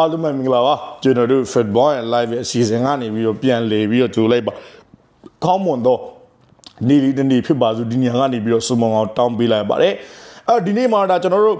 အားလုံးပဲမင်္ဂလာပါကျွန်တော်တို့ Football and Live ရဲ့အစီအစဉ်ကနေပြီးတော့ပြန်လေပြီးတော့ကြိုလိုက်ပါကောင်းမွန်တော့နေလီတနေ့ဖြစ်ပါစို့ဒီညကနေပြီးတော့စုံမအောင်တောင်းပေးလိုက်ပါတယ်အဲဒီနေ့မှာဒါကျွန်တော်တို့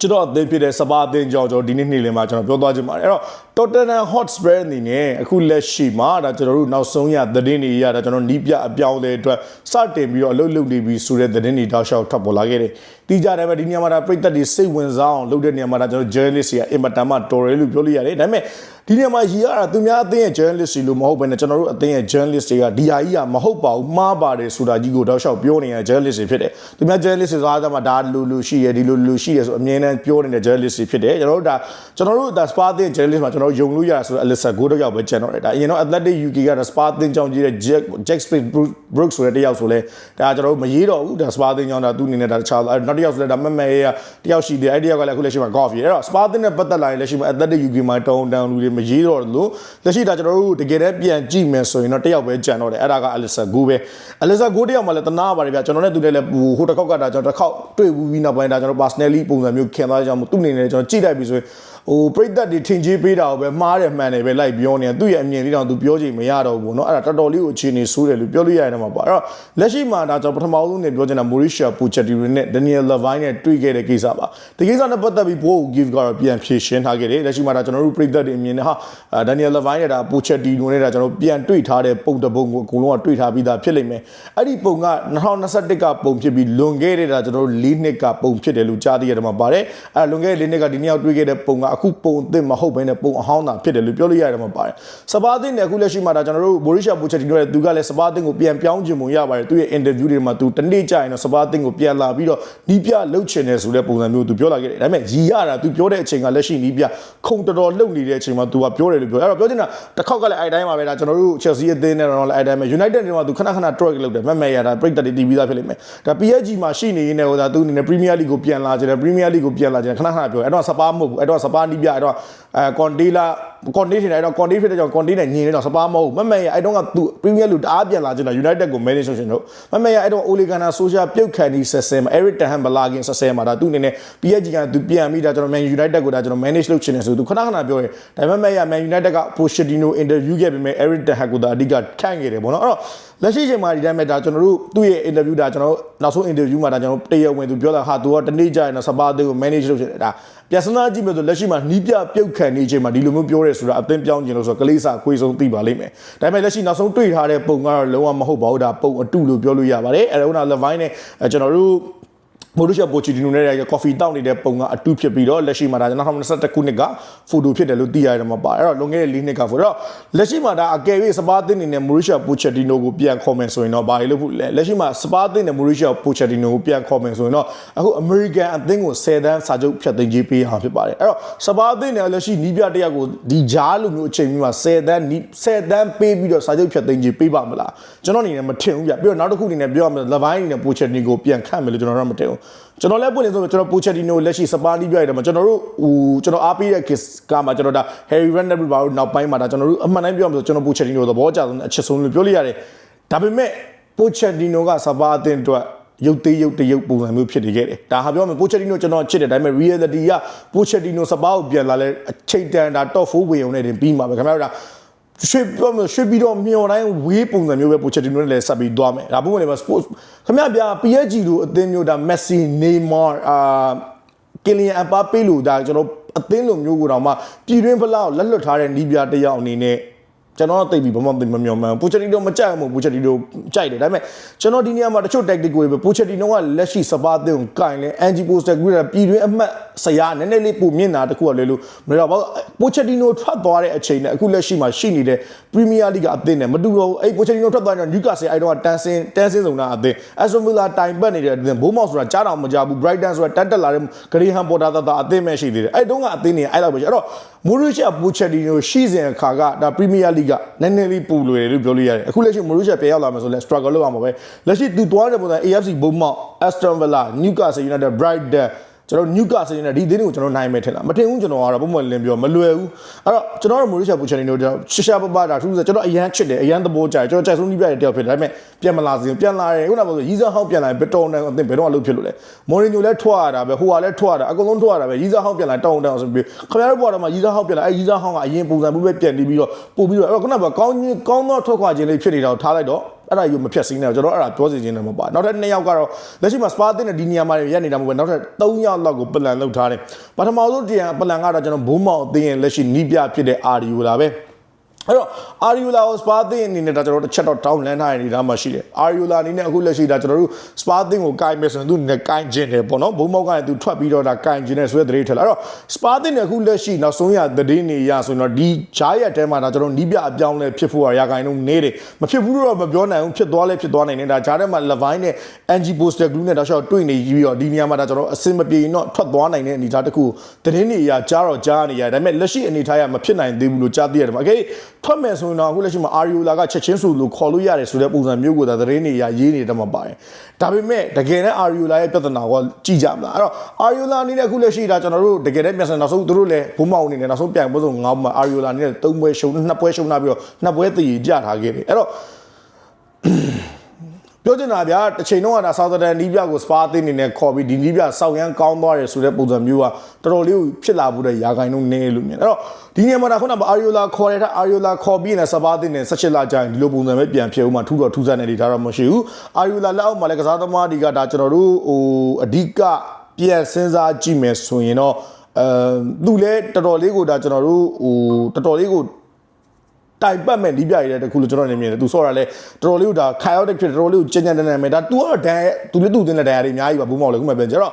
ကျွန်တော်အသင်းဖြစ်တဲ့စပါအသင်းကြောင့်ကျွန်တော်ဒီနေ့နေ့လင်းမှာကျွန်တော်ပြောသွားချင်ပါတယ်အဲ့တော့ Tottenham Hotspur အနေနဲ့အခုလက်ရှိမှာဒါကျွန်တော်တို့နောက်ဆုံးရသတင်းတွေရတာကျွန်တော်နီးပြအပြောင်းလဲအတွက်စတင်ပြီးတော့အလုပ်လုပ်နေပြီဆိုတဲ့သတင်းတွေတောက်လျှောက်ထပ်ပေါ်လာခဲ့တယ်တီးကြတယ်ပဲဒီနေရာမှာဒါပြည်သက်တွေစိတ်ဝင်စားအောင်လုပ်တဲ့နေရာမှာဒါကျွန်တော် journalist တွေကအင်မတန်မှတော်တယ်လို့ပြောလို့ရတယ်ဒါပေမဲ့ဒီနေရာမှာရည်ရတာသူများအသင်းရဲ့ journalist တွေလို့မဟုတ်ဘဲနဲ့ကျွန်တော်တို့အသင်းရဲ့ journalist တွေကဒီဟာကြီးကမဟုတ်ပါဘူးမှားပါတယ်ဆိုတာကြီးကိုတောက်လျှောက်ပြောနေတဲ့ journalist တွေဖြစ်တယ်သူများ journalist တွေဆိုတာကမှဒါလူလူရှိရဒီလူလူရှိရဆိုအမြဲတမ်းပြောနေတဲ့ journalist တွေဖြစ်တယ်ကျွန်တော်တို့ဒါကျွန်တော်တို့ဒါ spa တဲ့ journalist မှာကျွန်တော်ယုံလို့ရတာဆိုတော့ Alyssa Go တော့ရောက်ပဲကျန်တော့တယ်ဒါအရင်တော့ Athletic UK ကဒါ spa တင်ကြောင်းကြီးတဲ့ Jack Jack Smith Brooks ဆိုတဲ့တယောက်ဆိုလဲဒါကျွန်တော်တို့မရေးတော့ဘူးဒါ spa တင်ကြောင်းဒါသူအနေနဲ့ဒါတခြားနောက်တစ်ယောက်ဆိုလဲဒါမမရေးတယောက်ရှိတယ်အဲ့တယောက်ကလည်းအခုလက်ရှိမှာ golf ရေးအဲ့တော့ spa တင်နဲ့ပတ်သက်လာရင်လက်ရှိမှာ Athletic UK မှာတောင်းတန်လူတွေမရေးတော့လို့လက်ရှိဒါကျွန်တော်တို့တကယ်တည်းပြန်ကြည့်မယ်ဆိုရင်တော့တယောက်ပဲကြံတော့တယ်အဲ့ဒါက Alyssa Go ပဲ Alyssa Go တယောက်မှလည်းတနာပါတယ်ဗျကျွန်တော်နဲ့သူလည်းလည်းဟိုတစ်ခေါက်ကဒါကျွန်တော်တစ်ခေါက်တွေ့ဘူးပြီးနောက်ပိုင်းဒါကျွန်တော် personally ပုံစံမျိုးခင်သွားကြအောင်သူ့အနေနဲ့ကျွန်တော်ကြည့်လိုက်ပြီဆိုရင် ဟိုပြိသက်တွေထင်ကြီးပေးတာကိုပဲမှားတယ်မှန်တယ်ပဲလိုက်ပြောနေတာသူ့ရဲ့အမြင်လေးတောင်သူပြောချင်မရတော့ဘူးပေါ့နော်အဲ့ဒါတော်တော်လေးကိုအခြေအနေဆိုးတယ်လို့ပြောလို့ရရတယ်မှာပေါ့အဲ့တော့လက်ရှိမှာဒါကျွန်တော်ပထမဆုံးနေပြောချင်တာ Mauricio Pochettino နဲ့ Daniel Levine နဲ့တွေ့ခဲ့တဲ့ကိစ္စပါဒီကိစ္စနဲ့ပတ်သက်ပြီး Bo Give ကတော့ပြန်ဖြေရှင်းထားခဲ့တယ်လက်ရှိမှာဒါကျွန်တော်တို့ပြိသက်တွေအမြင်နဲ့ဟာ Daniel Levine နဲ့ဒါ Pochettino နဲ့ဒါကျွန်တော်ပြန်တွေ့ထားတဲ့ပုံတစ်ပုံကိုအကုန်လုံးကတွေ့ထားပြီးသားဖြစ်လိမ့်မယ်အဲ့ဒီပုံက2021ကပုံဖြစ်ပြီးလွန်ခဲ့တဲ့ဒါကျွန်တော်တို့၄နှစ်ကပုံဖြစ်တယ်လို့ကြားသိရတယ်မှာပါတယ်အဲ့လွန်ခဲ့တဲ့၄နှစ်ကဒီနေ့ရောက်တွေ့ခဲ့တဲ့ပုံကအခုပုံအသစ်မဟုတ်ဘဲနဲ့ပုံအဟောင်းသာဖြစ်တယ်လို့ပြောလို့ရတယ်မှာပါတယ်စပါးသင်းနဲ့အခုလက်ရှိမှာဒါကျွန်တော်တို့ဘော်ရီရှာပိုချက်တီနိုရဲ့သူကလည်းစပါးသင်းကိုပြန်ပြောင်းချင်ပုံရပါတယ်သူရဲ့ interview တွေမှာသူတနေ့ကြာရင်တော့စပါးသင်းကိုပြန်လာပြီးတော့နီးပြလှုပ်ချင်တယ်ဆိုတဲ့ပုံစံမျိုးသူပြောလာခဲ့တယ်ဒါပေမဲ့ရီရတာသူပြောတဲ့အချိန်ကလက်ရှိနီးပြခုံတော်တော်လှုပ်နေတဲ့အချိန်မှာသူကပြောတယ်လို့ပြောအဲ့တော့ပြောချင်တာတစ်ခေါက်ကလည်းအဲ့တိုင်းမှာပဲဒါကျွန်တော်တို့ Chelsea အသင်းနဲ့တော့လည်းအဲ့တိုင်းပဲ United တွေမှာသူခဏခဏ track လုပ်တယ်မမဲ့ရတာပြိတ္တတွေတီးပြီးသားဖြစ်လိမ့်မယ်ဒါ PSG မှာရှိနေရင်းနဲ့ဟိုဒါသူအနေနဲ့ Premier League ကိုပြန်လာကြတယ် Premier League ကိုပြန်လာကြတယ်ခဏခဏပြောအဲ့တော့စပါးမဟုတ်ဘူးအဲ့တော့စပါးနီးပြအဲ့တော့အဲကွန်ဒီလာ ကွန်ဒီထင်တယ်အဲ့တော့ကွန်ဒီဖြစ်တဲ့ကြောင့်ကွန်ဒီနဲ့ညင်နေတော့စပါးမဟုတ်ဘူးမမဲ့ရအဲ့တော့ကသူ Premier League တအားပြန်လာကြတယ် United ကို manage လုပ်ရှင်တော့မမဲ့ရအဲ့တော့ Ole Gunnar Solskjaer ပြုတ်ခံဒီဆက်ဆဲမှာ Eric Ten Hag မလာခင်ဆက်ဆဲမှာဒါသူအနေနဲ့ PSG ကသူပြန်ပြီးဒါကျွန်တော် Man United ကိုဒါကျွန်တော် manage လုပ်ချင်တယ်ဆိုသူခဏခဏပြောတယ်ဒါပေမဲ့ရ Man United က Pochettino interview ခဲ့ပေမဲ့ Eric Ten Hag ကိုဒါအဓိကခန့်ခဲ့တယ်ပေါ့နော်အဲ့တော့လက်ရှိချိန်မှာဒီတိုင်းပဲဒါကျွန်တော်တို့သူ့ရဲ့ interview ဒါကျွန်တော်နောက်ဆုံး interview မှာဒါကျွန်တော်တရားဝင်သူပြောတာဟာသူကတနေ့ကြာရင်တော့စပါးအသေးကို manage လုပ်ချင်တယ်ဒါပြန်စနာကြည့်မယ်ဆိုလက်ရှိမှာနီးပြပြုတ်ခံနေချိန်မှာဒီလိုမျိုးပြောရဲဆိုတာအသင်းပြောင်းခြင်းလို့ဆိုတော့ကလေးစာခွေးဆုံးသိပါလိမ့်မယ်ဒါပေမဲ့လက်ရှိနောက်ဆုံးတွေ့ထားတဲ့ပုံကတော့လုံးဝမဟုတ်ပါဘူးဒါပုံအတုလို့ပြောလို့ရပါတယ်အဲဒါက Levine နဲ့ကျွန်တော်တို့ မိုဒိုရှာပိုချီတီနိုနဲ့ရကော်ဖီတောက်နေတဲ့ပုံကအတူဖြစ်ပြီးတော့လက်ရှိမှာဒါ2021ခုနှစ်ကဖိုတိုဖြစ်တယ်လို့သိရတယ်မှာပါအဲ့တော့လွန်ခဲ့တဲ့၄နှစ်ကဖိုတော့လက်ရှိမှာဒါအကယ်၍စပါးသင်းနေနဲ့မိုဒိရှာပိုချတီနိုကိုပြန်ခေါ်မယ်ဆိုရင်တော့ဘာလို့လို့လက်ရှိမှာစပါးသင်းနဲ့မိုဒိရှာပိုချတီနိုကိုပြန်ခေါ်မယ်ဆိုရင်တော့အခုအမေရိကန်အသင်းကို10တန်းစာချုပ်ဖြတ်သိမ်းရေးပေးအောင်ဖြစ်ပါတယ်အဲ့တော့စပါးသင်းနဲ့လက်ရှိနီးပြတယောက်ကိုဒီဂျားလိုမျိုးအချိန်မျိုးမှာ10တန်း10တန်းပေးပြီးတော့စာချုပ်ဖြတ်သိမ်းရေးပေးပါမလားကျွန်တော်အနေနဲ့မထင်ဘူးပြပြီးတော့နောက်တစ်ခုအနေနဲ့ပြောရမယ်လဘိုင်းအနေနဲ့ပိုချတီနိုကိုပြန်ခန့်မယ်လို့ကျွန်တော်တော့မထင်ဘူးကျွန်တော်လည်းပွင့်နေဆိုကျွန်တော်ပိုချက်တီနိုလက်ရှိစပါးနီးပြရတယ်မှာကျွန်တော်တို့ဟိုကျွန်တော်အားပေးတဲ့ kiss ကမှကျွန်တော်ဒါ Harry Redknapp ဘာလို့နောက်ပိုင်းမှာဒါကျွန်တော်တို့အမှန်တိုင်းပြောရမှာဆိုကျွန်တော်ပိုချက်တီနိုသဘောကျဆုံးအချစ်ဆုံးလို့ပြောလို့ရတယ်ဒါပေမဲ့ပိုချက်တီနိုကစပါးအသင်းအတွက်ရုပ်သေးရုပ်တရုပ်ပုံစံမျိုးဖြစ်နေခဲ့တယ်ဒါဟာပြောမယ်ပိုချက်တီနိုကျွန်တော်ချစ်တယ်ဒါပေမဲ့ reality ကပိုချက်တီနိုစပါးကိုပြန်လာလဲအချိန်တန်ဒါ top 4ဝင်ုံနဲ့တင်ပြီးမှာပဲခင်ဗျားတို့ဒါ ရွှေပြောမရွှေပြီးတော့မျော်တိုင်းဝေးပုံစံမျိုးပဲပိုချက်တီနိုနဲ့လည်းဆက်ပြီးသွားမယ်ဒါပုံမှန်လည်း sports ခင်ဗျာပြ PSG လို့အသင်းမျိုးဒါ Messi Neymar အာကီလီယန်အပါပေးလို့ဒါကျွန်တော်အသင်းလိုမျိုးကိုတော့မှပြည်တွင်းဖလောက်လက်လွတ်ထားတဲ့နီးပြတယောက်အနေနဲ့ ကျွန်တော်သိပြီဘာမှမမျောမှန်းပူချက်တီနိုမကြိုက်ဘူးပူချက်တီနိုကြိုက်တယ်ဒါပေမဲ့ကျွန်တော်ဒီနေရာမှာတချို့ tactic တွေပဲပူချက်တီနိုကလက်ရှိစပါးအသင်းကိုကင်လဲ anti poster ကူရပြည်တွင်းအမှတ်ဆရာနည်းနည်းလေးပုံမြင့်တာတခုကလေလို့မရပါဘူးပူချက်တီနိုထွက်သွားတဲ့အချိန်နဲ့အခုလက်ရှိမှာရှိနေတဲ့ Premier League အသင်းနဲ့မတူတော့ဘူးအဲ့ပူချက်တီနိုထွက်သွားရင် Newcastle အဲ့တော့တန်းစင်းတန်းစင်းဆောင်တာအသင်း Aston Villa တိုင်ပတ်နေတဲ့အသင်းဘိုးမောက်ဆိုတာကြားတော်မကြဘူး Brighton ဆိုတာတန်းတက်လာတဲ့ Graham Potter သာအသင်းပဲရှိသေးတယ်အဲ့တုန်းကအသင်းတွေအဲ့လောက်ပဲရှိအဲ့တော့ Mauricio Pochettino ရှိစဉ်အခါကဒါ Premier League ကနည်းနည်းလေးပူလွယ်တယ်လို့ပြောလို့ရတယ်အခုလက်ရှိ Mauricio ပြန်ရောက်လာမယ်ဆိုလဲ struggle လုပ်အောင်ပါပဲလက်ရှိသူသွားတဲ့ပုံစံ AFC ဘုံမောက် Aston Villa Newcastle United Brighton ကျွန်တော်နျူကာဆယ်နဲ့ဒီအသင်းတွေကိုကျွန်တော်နိုင်မယ်ထင်လားမထင်ဘူးကျွန်တော်ကတော့ပုံမှန်လင်းပြောမလွယ်ဘူးအဲ့တော့ကျွန်တော်တို့မိုရီရှာပူချန်နီတို့ကျွန်တော်ရှရှာပပတာထူးဆိုကျွန်တော်အရန်ချစ်တယ်အရန်သဘောကျတယ်ကျွန်တော်ကြိုက်ဆုံးကြီးပြတဲ့တယောက်ဖြစ်တယ်ဒါပေမဲ့ပြန်မလာစီပြန်လာတယ်ခုနကပြောဆိုရီဇာဟောင်းပြန်လာဘယ်တောင်းတန်းအသင်းဘယ်တော့အလုပ်ဖြစ်လို့လဲမော်ရီညိုလည်းထွက်ရတာပဲဟိုကလည်းထွက်ရတာအကုန်လုံးထွက်ရတာပဲရီဇာဟောင်းပြန်လာတောင်းတန်းဆိုပြီးခင်ဗျားတို့ဘွားတော်မှာရီဇာဟောင်းပြန်လာအဲရီဇာဟောင်းကအရင်ပုံစံမျိုးပဲပြန်နေပြီးတော့ပို့ပြီးတော့အဲ့တော့ခုနကကောင်းကြီးကောင်းသောထွက်ခွာခြင်းလေးဖြစ်နေတာကိုထားလိုက်တော့ အဲ့ဒါယူမဖြတ်စင်းနေတော့ကျွန်တော်အဲ့ဒါပြောစီခြင်းလည်းမပါနောက်ထပ်2ယောက်ကတော့လက်ရှိမှာစပါတင်တဲ့ဒီနေရာမှာရက်နေတာမဟုတ်ဘူးနောက်ထပ်3ယောက်လောက်ကိုပလန်လုပ်ထားတယ်ပထမဆုံးတရားပလန်ကတော့ကျွန်တော်ဘုံမောင်အသင်းရဲ့လက်ရှိနီးပြဖြစ်တဲ့အာရီယိုလာပဲ အဲ့တော့အာရီယိုလာကိုစပါတင်အနေနဲ့ဒါကျွန်တော်တစ်ချက်တော့တောင်းလန်းထားရနေတာမှရှိတယ်အာရီယိုလာအနေနဲ့အခုလက်ရှိဒါကျွန်တော်တို့စပါတင်ကိုကိုင်မယ်ဆိုရင်သူနဲ့ကိုင်ကျင်တယ်ပေါ့နော်ဘုံမောက်ကလည်းသူထွက်ပြီးတော့ဒါကိုင်ကျင်တယ်ဆိုတဲ့သတင်းထက်လာအဲ့တော့စပါတင်နဲ့အခုလက်ရှိနောက်ဆုံးရသတင်းနေရဆိုရင်တော့ဒီဂျားရက်တဲမှာဒါကျွန်တော်နီးပြအပြောင်းလဲဖြစ်ဖို့ရာခိုင်နှုန်းနေတယ်မဖြစ်ဘူးတော့မပြောနိုင်ဘူးဖြစ်သွားလဲဖြစ်သွားနိုင်တယ်ဒါဂျားထဲမှာ Levine နဲ့ Angie Poster Glue နဲ့ဒါရှော့တွေ့နေပြီးတော့ဒီနေရာမှာဒါကျွန်တော်အစင်မပြေရင်တော့ထွက်သွားနိုင်တဲ့အနေအထားတစ်ခုသတင်းတွေအရကြားတော့ကြားနေရတယ်ဒါပေမဲ့လက်ရှိအနေအထားရမဖြစ်နိုင်သေးဘူးလို့ကြားသိရတယ်မှာအကေထွက်မယ်ဆိုရင်တော့အခုလက်ရှိမှာ Ariola ကချက်ချင်းဆိုလို့ခေါ်လို့ရတယ်ဆိုတဲ့ပုံစံမျိုးကိုဒါသတင်းတွေအရရေးနေတယ်မှာပါတယ်ဒါပေမဲ့တကယ်နဲ့ Ariola ရဲ့ပြဿနာကိုကြည့်ကြမလားအဲ့တော့ Ariola အနေနဲ့အခုလက်ရှိဒါကျွန်တော်တို့တကယ်နဲ့မျက်စံနောက်ဆုံးသူတို့လည်းဘုံမောင်အနေနဲ့နောက်ဆုံးပြိုင်ပွဲဆုံးငေါ့မှာ Ariola အနေနဲ့၃ပွဲရှုံးနှစ်ပွဲရှုံးလာပြီးတော့နှစ်ပွဲတည်ကြထားခဲ့တယ်အဲ့တော့ ပြောချင်တာဗျာတစ်ချိန်တော့ကဒါဆောက်တန်နီးပြကိုစပါသင်းနေနဲ့ခေါ်ပြီးဒီနီးပြစောက်ရမ်းကောင်းသွားတယ်ဆိုတဲ့ပုံစံမျိုးကတော်တော်လေးကိုဖြစ်လာဖို့တဲ့ရာဂိုင်းလုံးနေလို့မြင်အဲ့တော့ဒီနေရာမှာဒါခုနကအာရီယိုလာခေါ်ရတဲ့အာရီယိုလာခေါ်ပြီးနေစပါသင်းနဲ့ဆက်ချစ်လာကြရင်ဒီလိုပုံစံပဲပြန်ဖြစ်ဦးမှာထူတော့ထူဆန်းနေတယ်ဒါတော့မရှိဘူးအာရီယိုလာလက်အောက်မှာလည်းကစားသမားတွေကဒါကျွန်တော်တို့ဟိုအဓိကပြန်စဉ်းစားကြည့်မယ်ဆိုရင်တော့အဲသူလည်းတော်တော်လေးကိုဒါကျွန်တော်တို့ဟိုတော်တော်လေးကို တိုင်ပတ်မဲ့နီးပြရတဲ့တခုလို့ကျွန်တော်နေမြင်တယ်သူဆော့ရလဲတော်တော်လေးကိုဒါ chaotic ဖြစ်တော်တော်လေးကိုကြင်ကြင်တန်တန်မဲ့ဒါ तू ကတော့ဒန်သူလည်းသူ့တင်တဲ့ဒန်ရတွေအများကြီးပါဘူးမောက်လေခုမှပြန်ကြတော့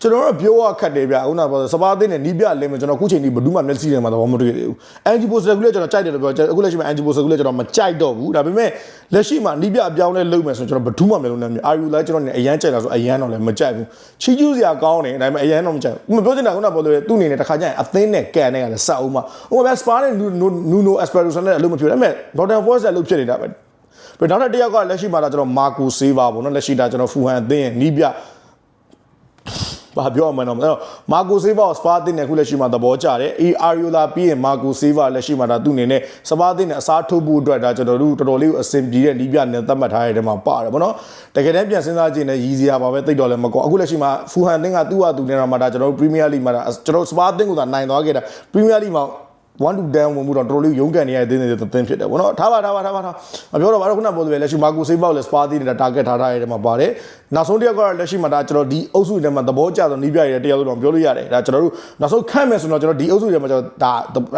ကျွန်တော်တို့ပြောရခတ်တယ်ဗျအခုနကပြောစပါးသိနဲ့နီးပြလင်းမယ်ကျွန်တော်ခုချိန်ဒီဘဒူးမှမျက်စိထဲမှာတော့မတွေ့သေးဘူးအန်ဂျီပိုစကူလည်းကျွန်တော်ကြိုက်တယ်လို့ပြောအခုလက်ရှိမှာအန်ဂျီပိုစကူလည်းကျွန်တော်မကြိုက်တော့ဘူးဒါပေမဲ့လက်ရှိမှာနီးပြအပြောင်းလဲလုပ်မယ်ဆိုကျွန်တော်ဘဒူးမှမျက်လုံးနဲ့မြင်အာယူလည်းကျွန်တော်နေအရန်ကြိုက်တာဆိုအရန်တော့လည်းမကြိုက်ဘူးချီကျူးစရာကောင်းတယ်ဒါပေမဲ့အရန်တော့မကြိုက်ဘူးမပြောချင်တာခုနကပြောလို့သူ့အနေနဲ့တစ်ခါကျရင်အသင်းနဲ့ကန်နဲ့ကလည်းစက်အောင်မှာဟိုမှာစပါးနဲ့နူနိုအက်စပယ်ရိုဆန်နဲ့အလုပ်မဖြစ်ဘူးဒါပေမဲ့ဒေါက်တာဖော့စ်လည်းလုပ်ဖြစ်နေတာပဲပြီးတော့နောက်တစ်ယောက်ကလက်ရှိမှာဒါကျွန်တော်မာကူဆေးပါပေါ့နော်လက်ရှိဒါကျွန်တော်ဖူဟန်အသင်းရဲ့နီးပြ ဘာပြောမှန်းတော့အဲ့တော့မာကိုဆေးဗာကိုစပါတင်နဲ့ခုလက်ရှိမှာသဘောကျတယ်အေအာရီယိုလာပြီးရင်မာကိုဆေးဗာလက်ရှိမှာဒါသူ့အနေနဲ့စပါတင်နဲ့အစားထိုးဖို့အတွက်ဒါကျွန်တော်တို့တော်တော်လေးကိုအဆင်ပြေတဲ့နီးပြနဲ့သတ်မှတ်ထားရတဲ့မှာပါတယ်ဗောနော်တကယ်တမ်းပြန်စဉ်းစားကြည့်ရင်ရည်စရာပါပဲတိတ်တော်လည်းမကောအခုလက်ရှိမှာဖူဟန်တင်းကသူ့ဟာသူနဲ့တော့မှာဒါကျွန်တော်တို့ပရီးမီးယားလိမှာဒါကျွန်တော်စပါတင်ကိုသာနိုင်သွားခဲ့တာပရီးမီးယားလိမှာ 1 to 10ဝင်မှုတော့တော်တော်လေးရုန်းကန်နေရတဲ့တင်းတဲ့တင်းဖြစ်တယ်ဗောနော်ထားပါထားပါထားပါထားမပြောတော့ဘာလို့ခုနပြောလို့ပဲလက်ရှိမာကိုဆေးပေါက်လက်စပါတီနေတာ target ထားထားရတဲ့မှာပါတယ်နောက်ဆုံးတစ်ယောက်ကတော့လက်ရှိမှာဒါကျွန်တော်ဒီအုပ်စုထဲမှာသဘောကျဆုံးနီးပြရတဲ့တရားလို့တော့ပြောလို့ရတယ်ဒါကျွန်တော်တို့နောက်ဆုံးခန့်မယ်ဆိုတော့ကျွန်တော်ဒီအုပ်စုထဲမှာကျွန်တော်ဒါ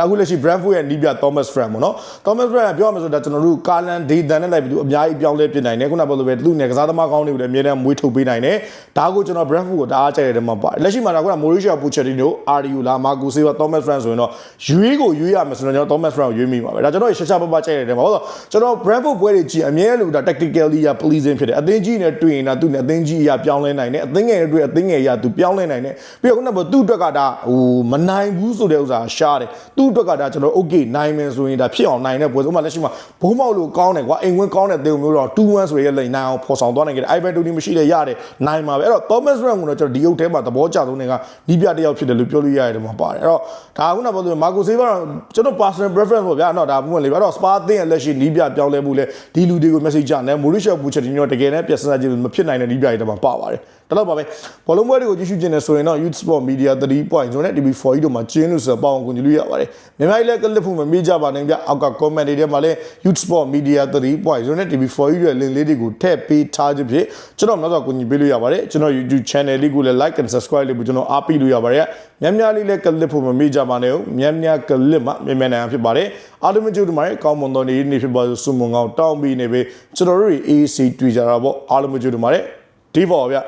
အခုလက်ရှိ Brentford ရဲ့နီးပြ Thomas Frank ပေါ့နော် Thomas Frank ကပြောရမယ်ဆိုတော့ကျွန်တော်တို့ကာလန်ဒေသန်နဲ့လိုက်ပြီးသူအများကြီးပြောင်းလဲပြနိုင်တယ်ခုနပြောလို့ပဲသူ့နယ်ကစားသမားကောင်းတွေကိုလည်းအများနဲ့မွေးထုတ်ပေးနိုင်တယ်ဒါကိုကျွန်တော် Brentford ကိုတအားကြိုက်ရတဲ့မှာပါတယ်လက်ရှိမှာဒါက Mauricio Pochettino Ariola Marco Silva Thomas Frank ဆိုရင်တော့ရွေးကိုရွေးရမယ်ဆိုတော့ကျွန်တော် Thomas Frank ကိုရွေးမိပါပဲဒါကျွန်တော်ရှာရှာပပကြိုက်ရတယ်မှာဟုတ်တော့ကျွန်တော် Brentford ပွဲတွေကြည့်အမြဲလို့ဒါ tactically ရ pleasing ဖြစ်တယ်အသင်းကြီးနဲ့တွေ့ရင်ဒါသူ့နဲ့အသင်းကြီးရပြောင်းလဲနိုင်တယ်အသင်းငယ်တွေအသင်းငယ်ရသူပြောင်းလဲနိုင်တယ်ပြီးတော့ခုနကသူ့အတွက်ကဒါဟိုမနိုင်ဘူးဆိုတဲ့ဥစ္စာရှားတယ်သူ့အတွက်ကဒါကျွန်တော် okay နိုင်မယ်ဆိုရင်ဒါဖြစ်အောင်နိုင်တဲ့ပွဲဥပမာလက်ရှိမှာဘုံမောက်လို့ကောင်းတယ်ကွာအိမ်ဝင်ကောင်းတဲ့တေုံမျိုးတော့2-1ဆိုရဲလိန်နိုင်အောင်ဖော်ဆောင်သွားနိုင်ခဲ့တယ် Ivan Toney မရှိတဲ့ရတယ်နိုင်မှာပဲအဲ့တော့ Thomas Frank ကတော့ကျွန်တော်ဒီအုပ်ထဲမှာသဘောကျဆုံးတွေကဒီပြတစ်ယောက်ဖြစ်တယ်လို့ပြောလို့ရတယ်မှာပါတယ်အဲ့တော့ဒါခုနကပြောလို့မာကိုဆေးကတော့ကျွန်တော် personal preference ပေါ့ဗျာအဲ့တော့ဒါပုံမှန်လေးပဲအဲ့တော့ Spa အသင်းရဲ့လက်ရှိနီးပြပြောင်းလဲမှုလဲဒီလူတွေကို message ကြတယ် Mauricio Pochettino တကယ်နဲ့ပြဿနာကြီးမဖြစ်နိုင်တဲ့နီးပြတွေတော့ပါပါတယ် ဒါတော့ပါပဲဘောလုံးပွဲတွေကိုကြည့်ရှုခြင်းနဲ့ဆိုရင်တော့ Youth Sport Media 3.0နဲ့ TV4 တို့မှာကျင်းလို့ဆိုပေါအောင်ကူညီလို့ရပါတယ်မြန်မာပြည်လည်းကလစ်ဖို့မမေ့ကြပါနဲ့ဗျအောက်က comment တွေထဲမှာလည်း Youth Sport Media 3.0နဲ့ TV4 ရဲ့ link လေးတွေကိုထည့်ပေးထားခြင်းဖြင့်ကျွန်တော်များစွာကူညီပေးလို့ရပါတယ်ကျွန်တော် YouTube channel လေးကိုလည်း like and subscribe လေးကိုကျွန်တော်အားပေးလို့ရပါတယ်များများလေးလည်းကလစ်ဖို့မမေ့ကြပါနဲ့များများကလစ်မှမြန်မြန်နိုင်အောင်ဖြစ်ပါတယ်အားလုံးကြိုးတမိုင်းကောင်းမွန်သောနေ့နေ့ဖြစ်ပါစို့စုံမွန်ကောင်းတောင်းပြီးနေပြီကျွန်တော်တို့ AC တွေ့ကြတာပေါ့အားလုံးကြိုးတမိုင်းဒီပေါ်ဗျ